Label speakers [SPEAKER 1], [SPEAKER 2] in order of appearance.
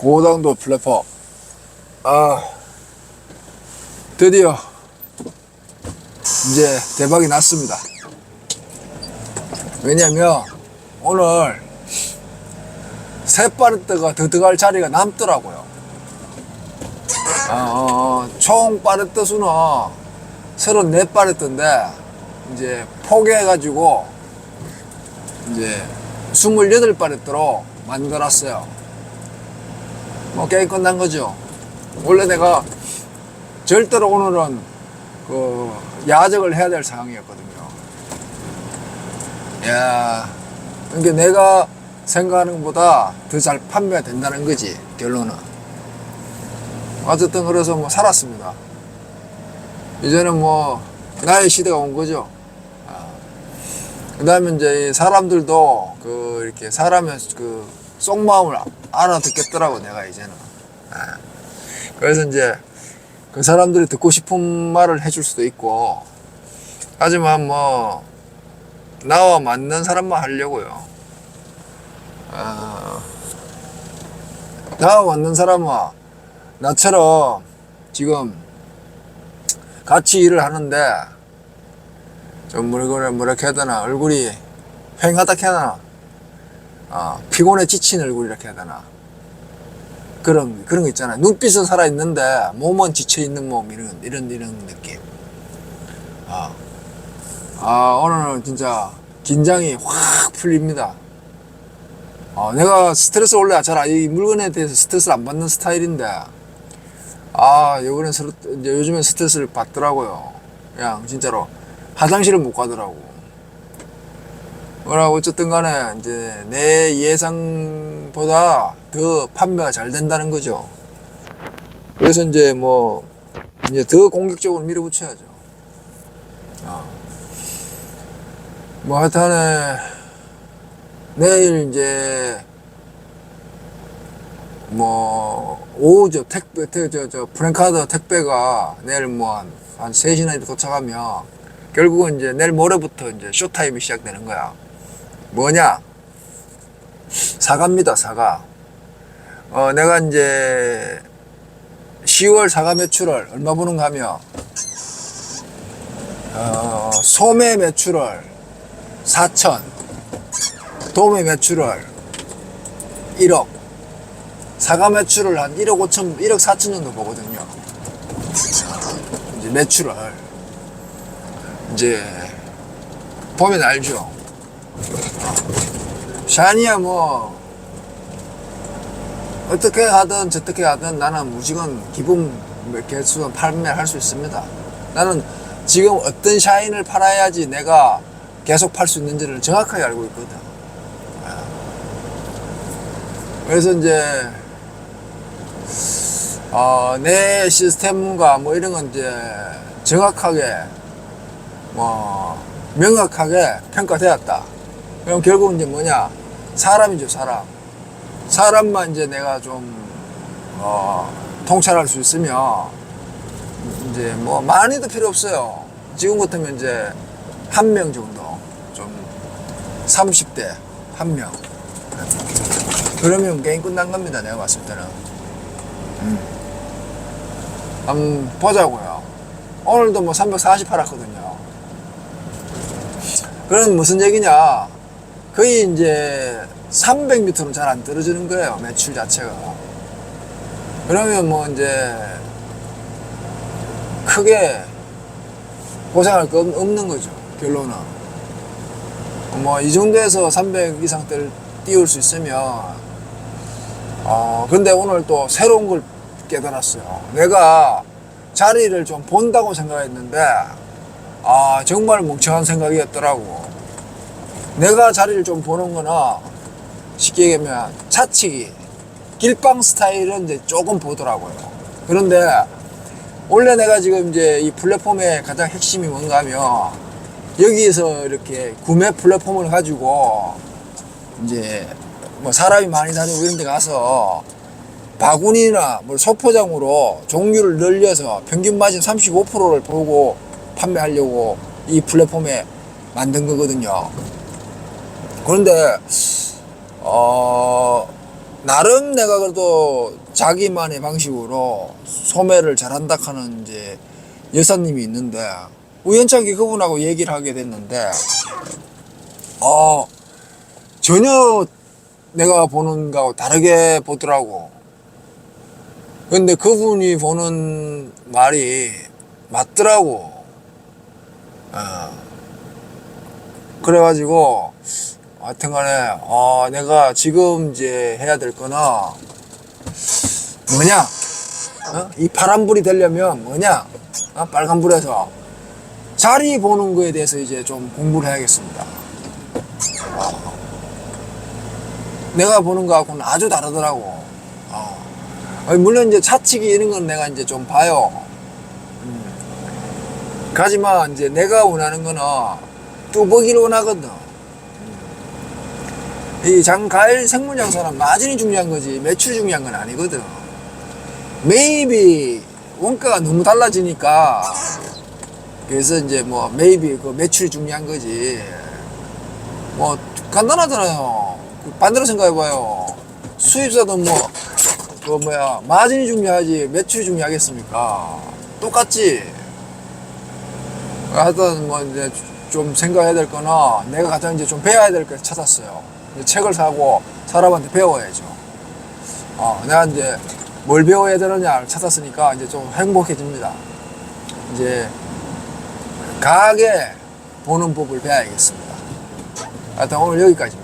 [SPEAKER 1] 고당도 플랫폼. 아, 드디어 이제 대박이 났습니다. 왜냐면 오늘 새 빠르트가 더 들어갈 자리가 남더라고요. 어, 총 빠르트 수는 34빠르트인데 이제 포개해가지고 이제 28빠르트로 만들었어요. 뭐 게임 끝난 거죠. 원래 내가 절대로 오늘은 그 야적을 해야 될 상황이었거든요. 야, 그러니까 내가 생각하는 것보다 더 잘 판매가 된다는 거지 결론은. 어쨌든 그래서 뭐 살았습니다. 이제는 뭐 나의 시대가 온 거죠. 그 다음에 이제 이 사람들도 그 이렇게 사람의 그 속마음을 알아듣겠더라고 내가 이제는. 아. 그래서 이제 그 사람들이 듣고 싶은 말을 해줄 수도 있고 하지만 뭐 나와 맞는 사람만 하려고요. 아, 나와 맞는 사람은 나처럼 지금 같이 일을 하는데 좀 뭐라 뭐라 해야 되나 얼굴이 휑하다 되나 어, 피곤해 지친 얼굴 이렇게 해야 되나? 그런 그런 거 있잖아요. 눈빛은 살아 있는데 몸은 지쳐 있는 몸 이런 이런 이런 느낌. 아, 아 오늘은 진짜 긴장이 확 풀립니다. 어, 내가 스트레스 원래 잘 이 물건에 대해서 스트레스를 안 받는 스타일인데 아 요번엔 요즘엔 스트레스를 받더라고요. 그냥 진짜로 화장실을 못 가더라고. 뭐라고 어쨌든 간에 이제 내 예상보다 더 판매가 잘 된다는 거죠. 그래서 이제 뭐 이제 더 공격적으로 밀어붙여야죠. 어. 뭐 하여튼에 내일 이제 뭐 오후죠 택배 저저 저 프랭카드 택배가 내일 뭐한 한 3시나 이렇게 도착하면 결국은 이제 내일 모레부터 이제 쇼타임이 시작되는 거야. 뭐냐? 사과입니다, 사과. 어, 내가 이제 10월 사과 매출을 얼마 버는가 하면, 어, 소매 매출을 4천, 도매 매출을 1억, 사과 매출을 한 1억 5천, 1억 4천 정도 보거든요. 이제 매출을. 이제 보면 알죠. 샤니야 뭐 어떻게 하든 저떻게 하든 나는 무조건 기본 개수 판매할 수 있습니다. 나는 지금 어떤 샤인을 팔아야지 내가 계속 팔 수 있는지를 정확하게 알고 있거든. 그래서 이제 어, 내 시스템과 뭐 이런 건 이제 정확하게 뭐 명확하게 평가되었다. 그럼 결국 이제 뭐냐 사람이죠 사람. 사람만 이제 내가 좀 어, 통찰할 수 있으면 이제 뭐 많이도 필요 없어요. 지금 같으면 이제 한 명 정도 좀 30대 한 명. 그러면 게임 끝난 겁니다. 내가 봤을 때는. 음. 한번 보자고요. 오늘도 뭐 340 팔았거든요. 그건 무슨 얘기냐. 거의 이제 300m는 잘 안 떨어지는 거예요. 매출 자체가. 그러면 뭐 이제 크게 고생할 거 없- 없는 거죠. 결론은. 뭐 이 정도에서 300 이상 뜰- 띄울 수 있으면 어 근데 오늘 또 새로운 걸 깨달았어요. 내가 자리를 좀 본다고 생각했는데 아 정말 멍청한 생각이었더라고. 내가 자리를 좀 보는 거나 쉽게 얘기하면 차치기 길방 스타일은 이제 조금 보더라고요. 그런데 원래 내가 지금 이제 이 플랫폼의 가장 핵심이 뭔가 하면 여기에서 이렇게 구매 플랫폼을 가지고 이제 뭐 사람이 많이 다니고 이런 데 가서 바구니나 뭐 소포장으로 종류를 늘려서 평균 마진 35%를 보고 판매하려고 이 플랫폼에 만든 거거든요. 그런데 어 나름 내가 그래도 자기만의 방식으로 소매를 잘한다 하는 이제 여사님이 있는데 우연찮게 그분하고 얘기를 하게 됐는데 어 전혀 내가 보는 거하고 다르게 보더라고. 근데 그분이 보는 말이 맞더라고. 어. 그래가지고 하여튼 간에 어, 내가 지금 이제 해야 될 거나 뭐냐 어? 이 파란불이 되려면 뭐냐 어? 빨간불에서 자리 보는 거에 대해서 이제 좀 공부를 해야겠습니다 어. 내가 보는 거하고는 아주 다르더라고 어. 물론 이제 차치기 이런 건 내가 이제 좀 봐요 음. 하지만 이제 내가 원하는 거는 뚜벅이를 원하거든 이 장가일 생물장사는 마진이 중요한 거지 매출이 중요한 건 아니거든. 매입이 원가가 너무 달라지니까 그래서 이제 뭐 매입이 그 매출이 중요한 거지. 뭐 간단하잖아요. 그 반대로 생각해봐요. 수입사도 뭐 그 뭐야 마진이 중요하지 매출이 중요하겠습니까? 똑같지. 하여튼 뭐 이제 좀 생각해야 될 거나 내가 가장 이제 좀 배워야 될 걸 찾았어요. 책을 사고 사람한테 배워야죠. 어, 내가 이제 뭘 배워야 되느냐를 찾았으니까 이제 좀 행복해집니다. 이제 가게 보는 법을 배워야겠습니다. 하여튼 오늘 여기까지.